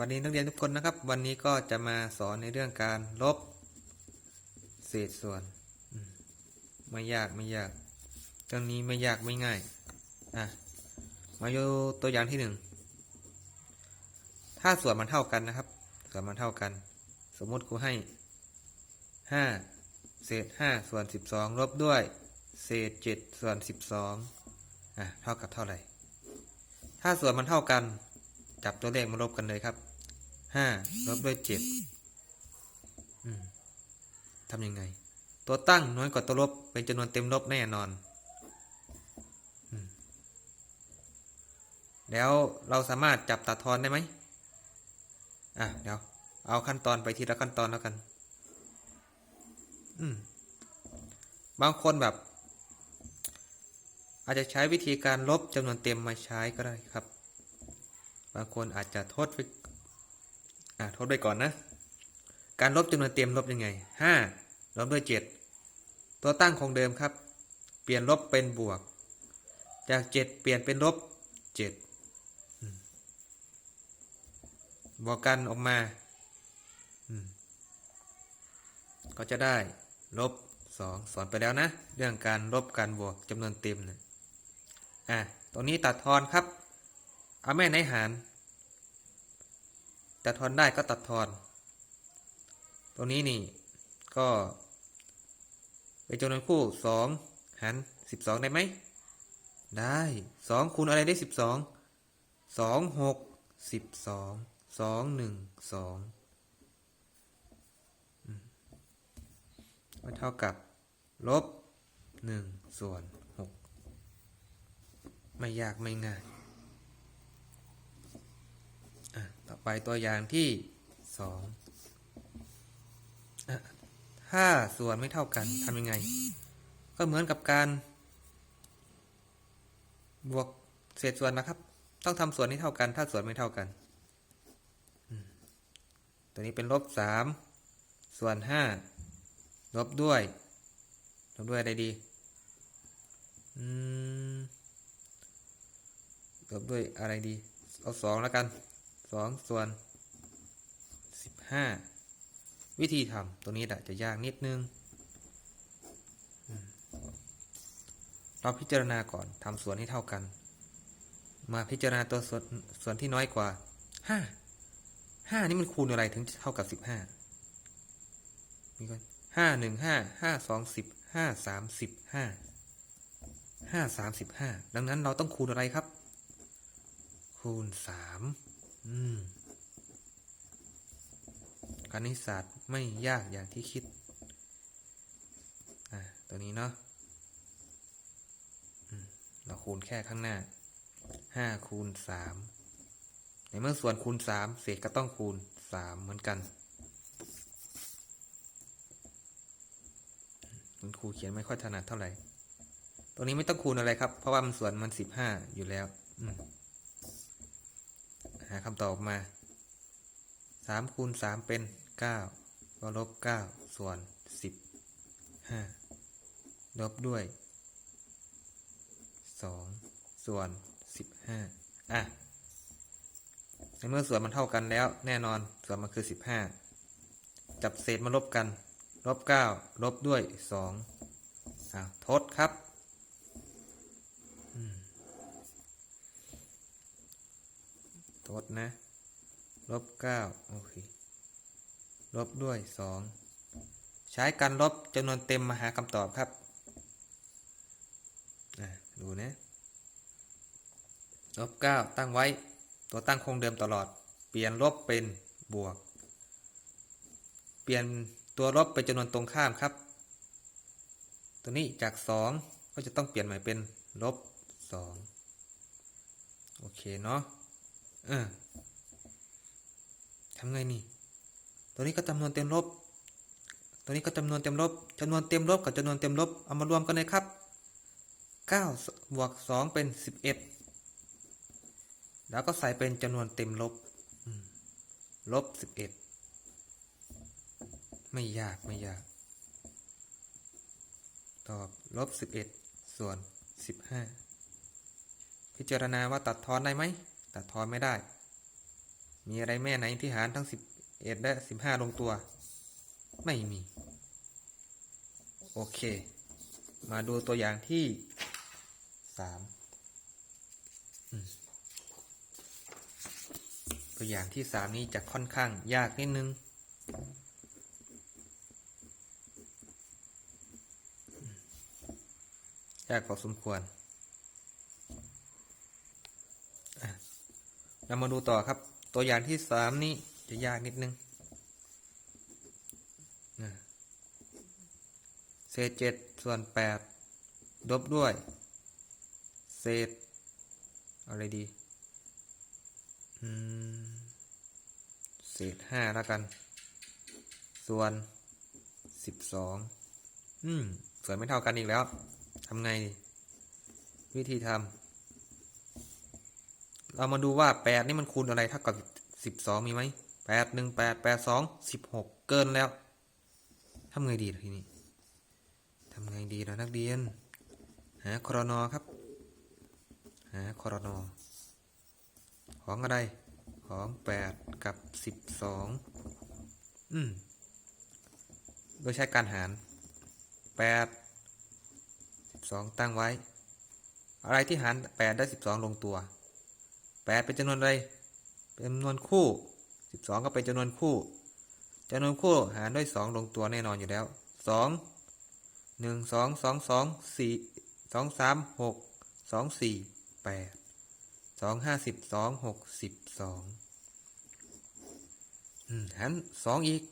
วัสดีนักเรียนทุกคนนะครับ วันนี้ก็จะมาสอนในเรื่องการลบเศษส่วนไม่ยากไม่ยากเรื่องนี้ไม่ยากไม่ง่ายอะมาดูตัวอย่างที่หนึ่งถ้าส่วนมันเท่ากันนะครับ ส่วนมันเท่ากัน สมมติครูให้ห้าเศษห้าส่วนสิบสองลบด้วย เศษเจ็ดส่วนสิบสองอะเท่ากับเท่าไหร่ ถ้าส่วนมันเท่ากัน จับตัวเลขมาลบกันเลยครับห้าลบด้วยเจ็ดทำยังไง ตัวตั้งน้อยกว่าตัวลบ เป็นจำนวนเต็มลบแน่นอน แล้วเราสามารถจับตัดทอนได้ไหมอะ เดี๋ยว เอาขั้นตอนไปทีละขั้นตอนแล้วกัน อืม บางคนแบบ อาจจะใช้วิธีการลบจำนวนเต็มมาใช้ก็ได้ครับ บางคนอาจจะทดไปอ่าทดไปก่อนนะ การลบจำนวนเต็มลบยังไงห้าลบด้วยเจ็ดตัวตั้งคงเดิมครับ เปลี่ยนลบเป็นบวก จากเจ็ดเปลี่ยนเป็นลบเจ็ดบวกกันออกมา ก็จะได้ลบสองสอนไปแล้วนะ เรื่องการลบการบวกจำนวนเต็มนะอะตรงนี้ตัดทอนครับ เอาแม่ในหาร ตัดทอนได้ก็ตัดทอน ตรงนี้นี่ก็เป็นจำนวนคู่สองหารสิบสองได้ไหม ได้สองคูณอะไรได้สิบสองสองหกสิบสองสองหนึ่งสองมันเท่ากับ ลบหนึ่งส่วนหกไม่ยากไม่ง่าย อะ ต่อไปตัวอย่างที่สองถ้าส่วนไม่เท่ากันทำยังไง ก็เหมือนกับการ บวกเศษส่วนนะครับ ต้องทำส่วนให้เท่ากัน ถ้าส่วนไม่เท่ากันตัวนี้เป็นลบสามส่วนห้าลบด้วยลบด้วยอะไรดีลบด้วยอะไรดี เอาสองแล้วกัน สองส่วนสิบห้าวิธีทำตัวนี้แหละจะยากนิดนึง เราพิจารณาก่อนทำส่วนให้เท่ากัน มาพิจารณาตัวส่วนส่วนที่น้อยกว่าห้าห้านี่มันคูณอะไรถึงเท่ากับสิบห้ามีก่อนห้าหนึ่งห้าห้าสองสิบห้าสามสิบห้าห้าสามสิบห้าดังนั้นเราต้องคูณอะไรครับ คูณสาม อืมคณิตศาสตร์ไม่ยากอย่างที่คิด อ่าตัวนี้เนาะเราคูณแค่ข้างหน้าห้าคูณสามในเมื่อส่วนคูณสามเศษก็ต้องคูณสามเหมือนกัน คุณครูเขียนไม่ค่อยถนัดเท่าไหร่ ตัวนี้ไม่ต้องคูณอะไรครับ เพราะว่ามันส่วนมันสิบห้าอยู่แล้ว อืมาคำตอบมาสามคูณสามเป็นเก้าก็ลบเก้าส่วนสิบห้าลบด้วยสองส่วนสิบห้าอะ ในเมื่อส่วนมันเท่ากันแล้วแน่นอนส่วนมันคือสิบห้าจับเศษมาลบกัน ลบเก้าลบด้วยสองอะทดครับอืม ท ดนะ ลบเก้าโอเค ลบด้วยสองใช้การลบจำนวนเต็มมาหาคำตอบครับดูนะ ลบเก้าตั้งไว้ ตัวตั้งคงเดิมตลอด เปลี่ยนลบเป็นบวก เปลี่ยนตัวลบเป็นจำนวนตรงข้ามครับ ตัวนี้จากสองก็จะต้องเปลี่ยนใหม่เป็นลบสองโอเคเนาะ เออทำไงนี่ ตัวนี้ก็จำนวนเต็มลบ ตัวนี้ก็จำนวนเต็มลบจำนวนเต็มลบกับจำนวนเต็มลบ เอามารวมกันเลยครับเก้าบวกสองเป็นสิบเอ็ดแล้วก็ใส่เป็นจำนวนเต็มลบ ลบสิบเอ็ดไม่ยากไม่ยาก ตอบลบสิบเอ็ดส่วนสิบห้าพิจารณาว่าตัดทอนได้ไหม ตัดทอนไม่ได้ มีอะไรแม่ไหนที่หารทั้งสิบเอ็ดและสิบห้าลงตัว ไม่มี โอเค มาดูตัวอย่างที่สามตัวอย่างที่สามนี้จะค่อนข้างยากนิดนึงยากพอสมควรอะ เรามาดูต่อครับ ตัวอย่างที่สามนี้จะยากนิดนึงเศษเจ็ดส่วนแปดลบด้วย เศษ อะไรดีเศษห้าแล้วกัน ส่วนสิบสองอืมส่วนไม่เท่ากันอีกแล้วทำไง วิธีทำ เรามาดูว่าแปดนี่มันคูณอะไรเท่ากับสิบสองมีไหมแปดหนึ่งแปดแปดสองสิบหกเกินแล้วทำไงดีทีนี้ทำไงดีล่ะนักเรียน หาครนอครับ หาครนอของอะไร ของแปดกับสิบสองอืม โดยใช้การหารแปดสิบสองตั้งไว้ อะไรที่หารแปดได้สิบสองลงตัว แปดเป็นจำนวนอะไร เป็นจำนวนคู่สิบสองก็เป็นจำนวนคู่จำนวนคู่หารด้วยสองลงตัวแน่นอนอยู่แล้วสองหนึ่งสองสองสองสี่สองสามหกสองสี่แปดสองห้าสิบสองหกสิบสองอืมสองอีก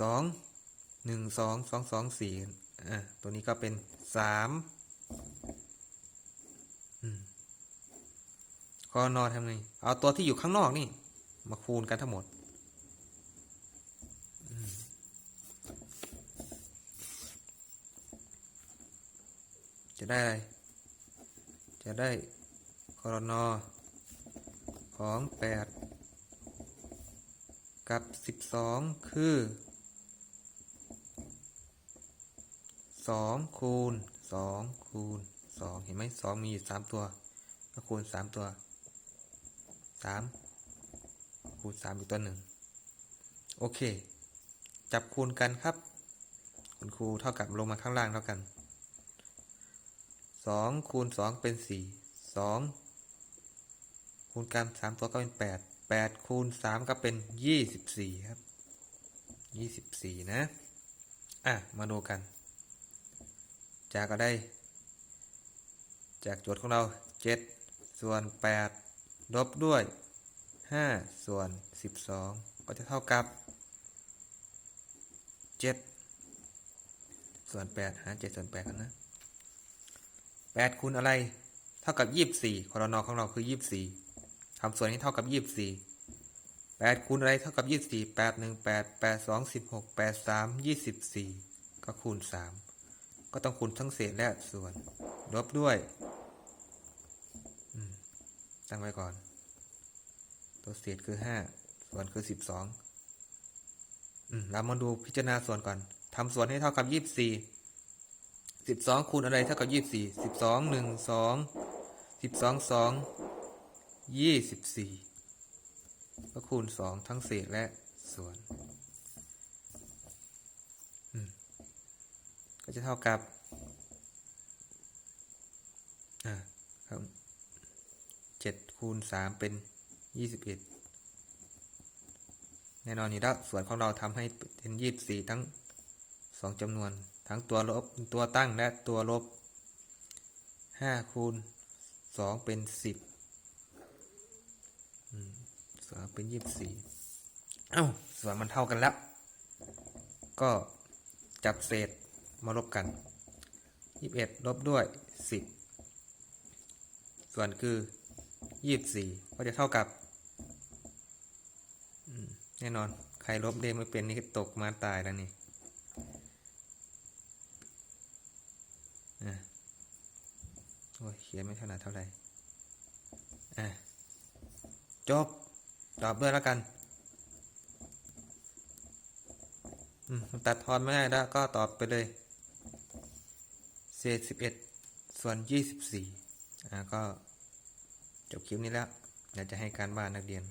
สองหนึ่งสองสองสองสี่อะตัวนี้ก็เป็นสาม อืมคอนอทำไงเอาตัวที่อยู่ข้างนอกนี่ มาคูณกันทั้งหมดจะได้อะไร จะได้คอรนอของแปดกับสิบสองคือสองคูณสองคูณสองเห็นไหมสองมีอยู่สามตัว ก็คูณสามตัว สามคูณสามอีกตัวหนึ่งโอเค จับคูณกันครับคุณครูเท่ากับลงมาข้างล่างเท่ากันสองคูณสองเป็นสี่สองคูณกันสามตัวก็เป็นแปดแปดคูณสามก็เป็นยี่สิบสี่ครับยี่สิบสี่นะ อะ มาดูกัน จากก็ได้ จากโจทย์ของเราเจ็ดส่วนแปด ลบด้วยห้าส่วนสิบสองก็จะเท่ากับเจ็ดส่วนแปดหารเจ็ดส่วนแปดกันนะแปดคูณอะไร เท่ากับยี่สิบสี่คอรนอของเราคือยี่สิบสี่ทำส่วนนี้เท่ากับยี่สิบสี่แปดคูณอะไรเท่ากับยี่สิบสี่แปดหนึ่งแปดแปดสองสิบหกแปดสามยี่สิบสี่ก็คูณสามก็ต้องคูณทั้งเศษและส่วน ลบด้วย ตั้งไว้ก่อน ตัวเศษคือห้าส่วนคือสิบสองเรามาดูพิจารณาส่วนก่อนทำส่วนให้เท่ากับยี่สิบสี่สิบสองคูณอะไรเท่ากับยี่สิบสี่สิบสองหนึ่งสองสิบสองสองยี่สิบสี่ก็คูณสองทั้งเศษและส่วนก็จะเท่ากับ อ่าครับเจ็ด คูณสามเป็นยี่สิบเอ็ดแน่นอนอยู่แล้วส่วนของเราทำให้เป็นยี่สิบสี่ทั้งสองจำนวน ทั้งตัวลบตัวตั้งและตัวลบห้าคูณสองเป็นสิบสองเป็นยี่สิบสี่เอ้าส่วนมันเท่ากันแล้ว ก็จับเศษมาลบกันยี่สิบเอ็ดลบด้วยสิบส่วนคือ ยี่สิบสี่ก็จะเท่ากับแน่นอน ใครลบเลขไม่เป็นนี่ตกมาตายแล้วนี่อะโอ้ยเขียนไม่ถนัดเท่าไหร่อะจบตอบด้วยแล้วกันอืมตัดทอนไม่ได้แล้วก็ตอบไปเลยเศษสิบเอ็ดส่วนยี่สิบสี่อ่าก็ จบคลิปนี้แล้วเดี๋ยวจะให้การบ้านนักเรียน